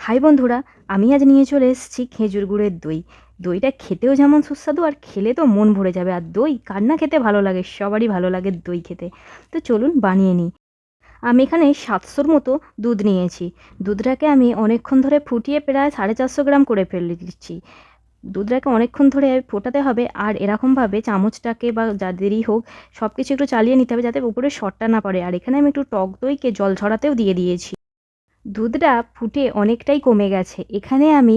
High বন্ধুরা, আমি আজ নিয়ে চলে এসেছি খেজুর গুড়ের দই। দইটা খেতেও যেমন সুস্বাদু আর খেলে তো মন ভরে যাবে। আর দই কার না খেতে ভালো লাগে? সবারই ভালো লাগে দই খেতে। তো চলুন বানিয়ে নিই। আমি এখানে সাতশোর মতো দুধ নিয়েছি। দুধটাকে আমি অনেকক্ষণ ধরে ফুটিয়ে প্রায় সাড়ে চারশো গ্রাম করে ফেলে দিচ্ছি দুধটাকে অনেকক্ষণ ধরে ফোটাতে হবে আর এরকমভাবে চামচটাকে বা যাদেরই হোক সব কিছু একটু চালিয়ে নিতে হবে যাতে উপরে শর্টটা না পড়ে। আর এখানে আমি একটু টক দইকে জল ছড়াতেও দিয়ে দিয়েছি। দুধটা ফুটে অনেকটাই কমে গেছে। এখানে আমি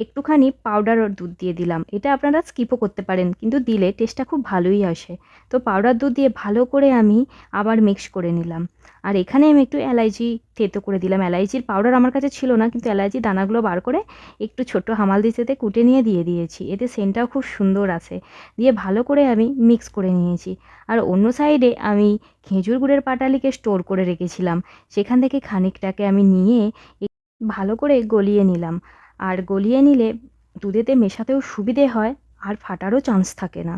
একটুখানি পাউডার দুধ দিয়ে দিলাম। এটা আপনারা স্কিপও করতে পারেন, কিন্তু দিলে টেস্টটা খুব ভালোই আসে। তো পাউডার দুধ দিয়ে ভালো করে আমি আবার মিক্স করে নিলাম। আর এখানে আমি একটু এলাইচি থেতো করে দিলাম। এলাইচির পাউডার আমার কাছে ছিল না, কিন্তু এলাইচি দানাগুলো বার করে একটু ছোট্ট হামাল দিতেতে কুটে নিয়ে দিয়ে দিয়েছি। এতে সেন্টটাও খুব সুন্দর আসে দিয়ে ভালো করে আমি মিক্স করে নিয়েছি। আর অন্য সাইডে আমি খেজুর গুড়ের পাটালিকে স্টোর করে রেখেছিলাম। সেখান থেকে খানিকটাকে আমি নিয়ে ভালো করে গলিয়ে নিলাম। আর গলিয়ে নিলে দুধেতে মেশাতেও সুবিধে হয়, আর ফাটারও চান্স থাকে না।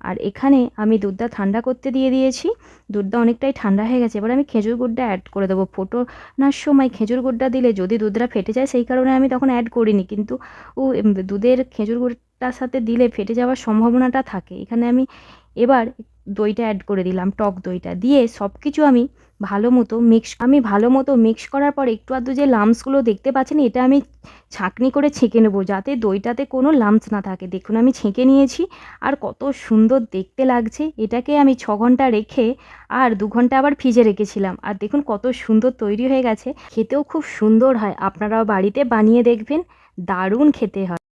আর এখানে আমি দুধটা ঠান্ডা করতে দিয়ে দিয়েছি। দুধটা অনেকটাই ঠান্ডা হয়ে গেছে। এবার আমি খেজুর গুড়টা অ্যাড করে দেবো। ফোটোনার সময় খেজুর গুড়টা দিলে যদি দুধটা ফেটে যায়, সেই কারণে আমি তখন অ্যাড করিনি। কিন্তু ও দুধের খেজুর গুড়টার সাথে দিলে ফেটে যাওয়ার সম্ভাবনাটা থাকে। এখানে আমি এবার দইটা অ্যাড করে দিলাম, টক দইটা। দিয়ে সব কিছু আমি ভালো মতো মিক্স আমি ভালো মতো মিক্স করার পর একটু আধটু যে লামসগুলো দেখতে পাচ্ছেন, এটা আমি ছাঁকনি করে ছেঁকে নেব যাতে দইটাতে কোনো লামস না থাকে। দেখুন আমি ছেঁকে নিয়েছি, আর কত সুন্দর দেখতে লাগছে। এটাকে আমি ছ ঘণ্টা রেখে আর দু ঘণ্টা আবার ফ্রিজে রেখেছিলাম। আর দেখুন কত সুন্দর তৈরি হয়ে গেছে। খেতেও খুব সুন্দর হয়। আপনারাও বাড়িতে বানিয়ে দেখবেন। দারুণ খেতে হয়।